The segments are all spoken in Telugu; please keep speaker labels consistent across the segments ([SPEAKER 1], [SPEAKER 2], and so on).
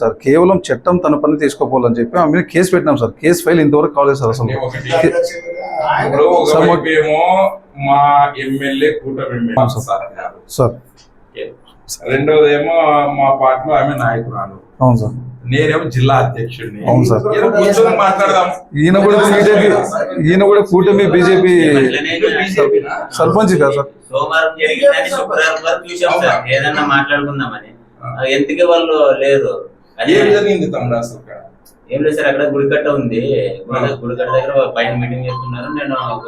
[SPEAKER 1] సార్ కేవలం చట్టం తన పని తీసుకోపోవాలని చెప్పి ఆమె మీద కేసు పెట్టినాం సార్. కేసు ఫైల్ ఇంతవరకు కాలేదు సార్ అసలు.
[SPEAKER 2] మా ఎమ్మెల్యే కూటమి సార్. గారు.
[SPEAKER 1] సార్.
[SPEAKER 2] రెండోది ఏమో మా పార్టీలో ఆమె నాయకురాలు.
[SPEAKER 1] అవును సార్.
[SPEAKER 2] నేనేమో జిల్లా అధ్యక్షుడిని.
[SPEAKER 1] అవును సార్.
[SPEAKER 2] మాట్లాడదాం.
[SPEAKER 1] ఈయన కూడా బీజేపీ ఈయన కూడా కూటమి బీజేపీ? సర్పంచ్ కదా సార్.
[SPEAKER 3] సోమవారం జరిగిందని శుక్రవారం వరకు చూసాం సార్. ఏదన్నా మాట్లాడుకుందామని. ఎందుకు వాళ్ళు లేరు. అది
[SPEAKER 2] ఏం జరిగింది తమ్ముడు అసలు?
[SPEAKER 3] ఏం లేదు సార్ అక్కడ గుడికట్ట ఉంది. గుడి- గుడికట్ట దగ్గర పైన మీటింగ్ చేస్తున్నారు. నేను ఒక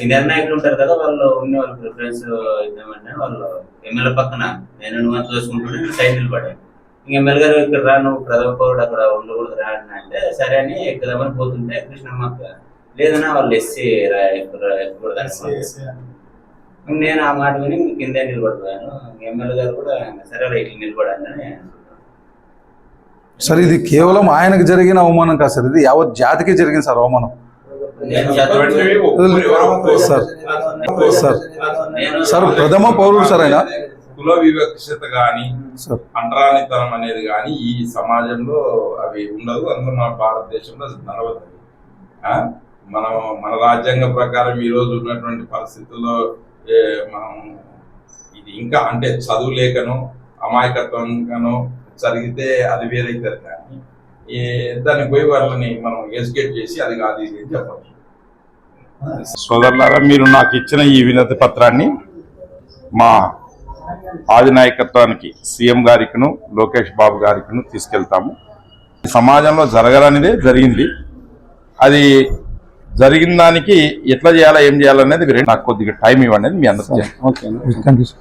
[SPEAKER 3] సీనియర్ నాయకులు ఉంటారు కదా వాళ్ళు ఉన్న వాళ్ళు ప్రిఫరెన్స్ ఇద్దామంటే వాళ్ళు ఎమ్మెల్యే పక్కన. నేను నువ్వు చూసుకుంటుంటే నేను సైడ్ నిలబడ్డాను. ఇంక ఎమ్మెల్యే గారు ఇక్కడ రా నువ్వు ప్రథమ పౌరుడు అక్కడ ఉండకూడదు రా అంటే సరే అని ఎక్కుదామని పోతుంటే కృష్ణమ్మక్క లేదన్నా వాళ్ళు ఎస్సీ రా ఎక్కు- ఎక్కకూడదు అని నేను ఆ మాట విని కిందే నిలబడిపోయాను. ఎమ్మెల్యే గారు కూడా సరే రైట్ నిలబడాలని
[SPEAKER 1] సార్ ఇది కేవలం ఆయనకు జరిగిన అవమానం కాదు సార్ ఇది యావత్ జాతికి జరిగింది సార్ అవమానం. సార్ సార్ సార్ ప్రథమ పౌరుడు సార్ ఆయన.
[SPEAKER 2] కుల వివక్షత గాని
[SPEAKER 1] సార్.
[SPEAKER 2] అంటరానితనం అనేది కానీ ఈ సమాజంలో అవి ఉండదు. అందులో మన భారతదేశంలో నడవదు? మనం మన రాజ్యాంగ ప్రకారం ఈ రోజు ఉన్నటువంటి పరిస్థితుల్లో మనం ఇది ఇంకా అంటే చదువు లేకను అమాయకత్వంగాను జరిగితే అది వేరైతుంది కానీ ఈ దానికి పోయి వాళ్ళని మనం ఎడ్యుకేట్ చేసి అది కాదు ఇది చెప్పచ్చు.
[SPEAKER 4] సోదరులారా మీరు నాకు ఇచ్చిన ఈ వినతి పత్రాన్ని మా ఆది నాయకత్వానికి సీఎం గారికిను లోకేష్ బాబు గారికిను తీసుకెళ్తాము. సమాజంలో జరగాలనేదే జరిగింది. అది జరిగిన దానికి ఎట్లా చేయాలా ఏం చేయాలనేది నాకు కొద్దిగా టైం ఇవ్వండి మీ అందరికీ
[SPEAKER 1] సార్.